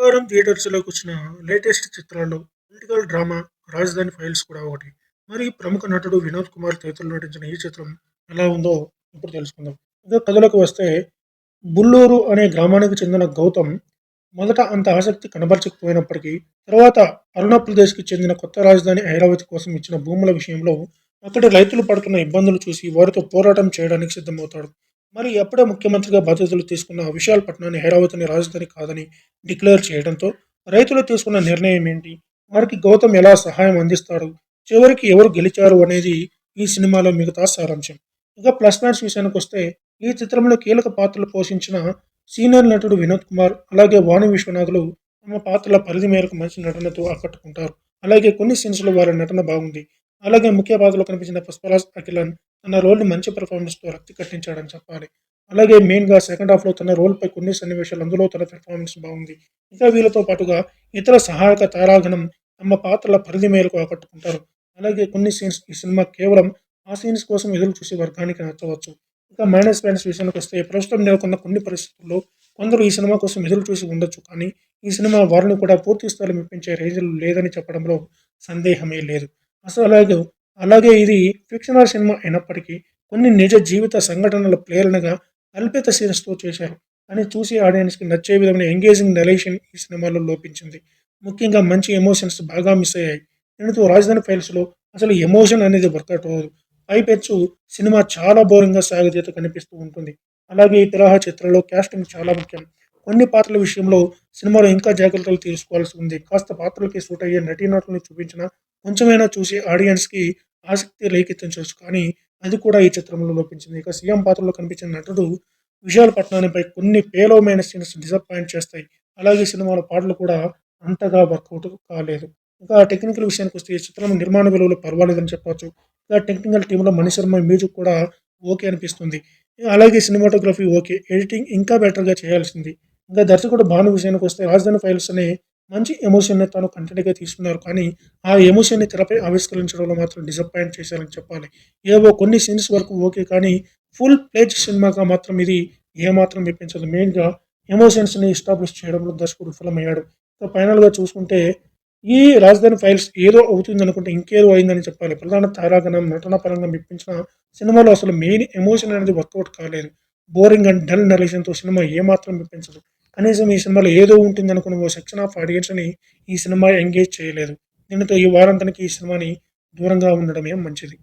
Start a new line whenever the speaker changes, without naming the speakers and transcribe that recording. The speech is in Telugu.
వారం థియేటర్స్‌లోకి వచ్చిన లేటెస్ట్ చిత్రాల్లో పొలిటికల్ డ్రామా 'రాజధాని ఫైల్స్' కూడా ఒకటి. మరి ప్రముఖ నటుడు వినోద్ కుమార్ తదితరులు నటించిన ఈ చిత్రం ఎలా ఉందో ఇప్పుడు తెలుసుకుందాం. ఇంకా కథలోకి వస్తే బుల్లూరు అనే గ్రామానికి చెందిన గౌతమ్ మొదట అంత ఆసక్తి కనబరచకపోయినప్పటికీ తర్వాత అరుణాప్రదేశ్‌కి చెందిన కొత్త రాజధాని ఐరావతి కోసం ఇచ్చిన భూముల విషయంలో అక్కడి రైతులు పడుతున్న ఇబ్బందులు చూసి వారితో పోరాటం చేయడానికి సిద్ధమవుతాడు. మరి ఎప్పుడే ముఖ్యమంత్రిగా బాధ్యతలు తీసుకున్న విశాల్ పట్నాన్ని హైదరాబాద్ని రాజధాని కాదని డిక్లేర్ చేయడంతో రైతులు తీసుకున్న నిర్ణయం ఏంటి? వారికి గౌతమ్ ఎలా సహాయం అందిస్తాడు? చివరికి ఎవరు గెలిచారు అనేది ఈ సినిమాలో మిగతా సారాంశం. ఇక ప్లస్ పాయింట్స్ విషయానికొస్తే ఈ చిత్రంలో కీలక పాత్రలు పోషించిన సీనియర్ నటుడు వినోద్ కుమార్, అలాగే వాణి విశ్వనాథులు తమ పాత్రల పరిధి మేరకు మంచి నటనతో ఆకట్టుకుంటారు. అలాగే కొన్ని సీన్స్‌లో వారి నటన బాగుంది. అలాగే ముఖ్య పాత్రలో కనిపించిన పుష్పరాజ్ అఖిలన్ తన రోల్‌ని మంచి పెర్ఫార్మెన్స్‌తో రక్తి కట్టించాడని చెప్పాలి. అలాగే మెయిన్‌గా సెకండ్ హాఫ్‌లో తన రోల్‌పై కొన్ని సన్నివేశాలు అందులో తన పెర్ఫార్మెన్స్ బాగుంది. ఇక వీళ్ళతో పాటుగా ఇతర సహాయక తారాగణం తమ పాత్రల పరిధి మేరకు ఆకట్టుకుంటారు. అలాగే కొన్ని సీన్స్ ఈ సినిమా కేవలం ఆ సీన్స్ కోసం ఎదురు చూసే వర్గానికి నచ్చవచ్చు. ఇక మైనస్ పాయింట్స్ విషయానికొస్తే ప్రస్తుతం నెలకొన్న కొన్ని పరిస్థితుల్లో కొందరు ఈ సినిమా కోసం ఎదురు చూసి ఉండొచ్చు కానీ ఈ సినిమా వారిని కూడా పూర్తి స్థాయిలో మెప్పించే రేంజ్లు లేదని చెప్పడంలో సందేహమే లేదు. అసలు అలాగే అలాగే ఇది ఫిక్షనల్ సినిమా అయినప్పటికీ కొన్ని నిజ జీవిత సంఘటనల ప్రేరణగా కల్పిత సీన్స్‌తో చేశారు. అని చూసి ఆడియన్స్‌కి నచ్చే విధమైన ఎంగేజింగ్ నరేషన్ ఈ సినిమాలో లోపించింది. ముఖ్యంగా మంచి ఎమోషన్స్ బాగా మిస్ అయ్యాయి. దీనితో రాజధాని ఫైల్స్‌లో అసలు ఎమోషన్ అనేది వర్కౌట్ అవ్వదు. పైపెచ్చు సినిమా చాలా బోరింగ్‌గా సాగదీత కనిపిస్తూ ఉంటుంది. అలాగే ఈ తరహా చిత్రంలో కాస్టింగ్ చాలా ముఖ్యం. కొన్ని పాత్రల విషయంలో సినిమాలో ఇంకా జాగ్రత్తలు తీసుకోవాల్సి ఉంది. కాస్త పాత్రలకి సూట్ అయ్యే నటీనటులను చూపించినా కొంచెమైనా చూసి ఆడియన్స్‌కి ఆసక్తి రేకెత్తించవచ్చు కానీ అది కూడా ఈ చిత్రంలో లోపించింది. ఇక సీఎం పాత్రలో కనిపించిన నటుడు విశాల్ కొన్ని పేలవమైన సీన్స్ డిసప్పాయింట్ చేస్తాయి. అలాగే సినిమాలో పాటలు కూడా అంతగా వర్కౌట్ కాలేదు. ఇంకా టెక్నికల్ విషయానికి వస్తే ఈ చిత్రం నిర్మాణ విలువలు పర్వాలేదని చెప్పవచ్చు ఇక టెక్నికల్ టీమ్‌లో మణిశర్మ మ్యూజిక్ కూడా ఓకే అనిపిస్తుంది. అలాగే సినిమాటోగ్రఫీ ఓకే. ఎడిటింగ్ ఇంకా బెటర్‌గా చేయాల్సింది. ఇంకా దర్శకుడు భాను విషయానికొస్తే 'రాజధాని ఫైల్స్' అనే మంచి ఎమోషన్‌ని తాను కంటెంట్‌గా తీసుకున్నారు. కానీ ఆ ఎమోషన్‌ని తెరపై ఆవిష్కరించడంలో మాత్రం డిసప్పాయింట్ చేశారని చెప్పాలి. ఏవో కొన్ని సీన్స్ వరకు ఓకే కానీ ఫుల్ ప్లేజ్ సినిమాగా మాత్రం ఇది ఏమాత్రం మెప్పించదు. మెయిన్‌గా ఎమోషన్స్‌ని ఎస్టాబ్లిష్ చేయడంలో దర్శకుడు విఫలమయ్యాడు. ఇంకా ఫైనల్‌గా చూసుకుంటే ఈ 'రాజధాని ఫైల్స్' ఏదో అవుతుందనుకుంటే ఇంకేదో అయిందని చెప్పాలి. ప్రధాన తారాగణం నటన పరంగా మెప్పించిన సినిమాలో అసలు మెయిన్ ఎమోషన్ అనేది వర్కౌట్ కాలేదు. బోరింగ్ అండ్ డల్ నరేషన్‌తో సినిమా ఏమాత్రం మెప్పించదు. కనీసం ఈ సినిమాలో ఏదో ఉంటుందనుకున్న ఓ సెక్షన్ ఆఫ్ ఆడియన్స్‌ని ఈ సినిమా ఎంగేజ్ చేయలేదు. దీనితో ఈ వారాంతానికి ఈ సినిమాని దూరంగా ఉండడమే మంచిది.